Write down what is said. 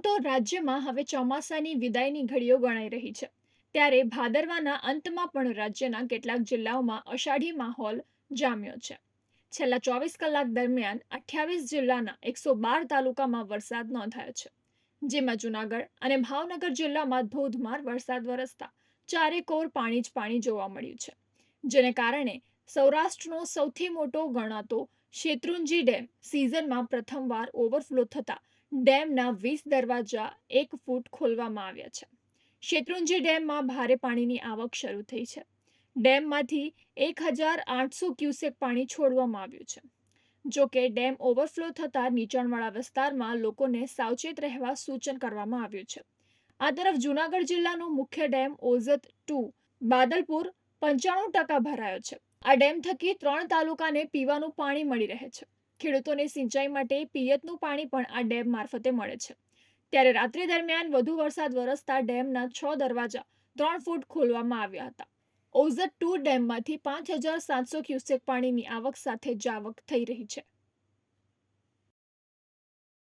તો રાજ્યમાં હવે ચોમાસાની વિદાયની ઘડીઓ ગણાઈ રહી છે. ત્યારે ભાદરવાના અંતમાં પણ રાજ્યના કેટલાક જિલ્લાઓમાં અષાઢી માહોલ જામ્યો છે. છેલ્લા ચોવીસ કલાક દરમિયાન અઠ્યાવીસ જિલ્લાના એકસો બાર તાલુકામાં વરસાદ નોંધાયો છે. જેમાં જુનાગઢ અને ભાવનગર જિલ્લામાં ધોધમાર વરસાદ વરસતા ચારે કોર પાણી જ પાણી જોવા મળ્યું છે. જેને કારણે સૌરાષ્ટ્રનો સૌથી મોટો ગણાતો શેત્રુંજી ડેમ સિઝનમાં પ્રથમવાર ઓવરફ્લો થતા ડેમના વીસ દરવાજા એક ફૂટ ખોલવામાં આવ્યા છે. શેત્રુંજી ડેમમાં ભારે પાણીની આવક શરૂ થઈ છે. ડેમમાંથી એક હજાર આઠસો ક્યુસેક પાણી છોડવામાં આવ્યું છે. જો કે ડેમ ઓવરફ્લો થતાં નીચાણવાળા વિસ્તારમાં લોકોને સાવચેત રહેવા સૂચન કરવામાં આવ્યું છે. આ તરફ જૂનાગઢ જિલ્લાનો મુખ્ય ડેમ ઓઝત ટુ બાદલપુર પંચાણું ટકા ભરાયો છે. આ ડેમ થકી ત્રણ તાલુકાને પીવાનું પાણી મળી રહે છે. ખેડૂતોને સિંચાઈ માટે પિયતનું પાણી પણ આ ડેમ મારફતે મળે છે. ત્યારે રાત્રિ દરમિયાન વધુ વરસાદ વરસતા ડેમના છ દરવાજા ત્રણ ફૂટ ખોલવામાં આવ્યા હતા. ઓઝટ ટુ ડેમમાંથી પાંચ હજાર સાતસો ક્યુસેક પાણીની આવક સાથે જાવક થઈ રહી છે.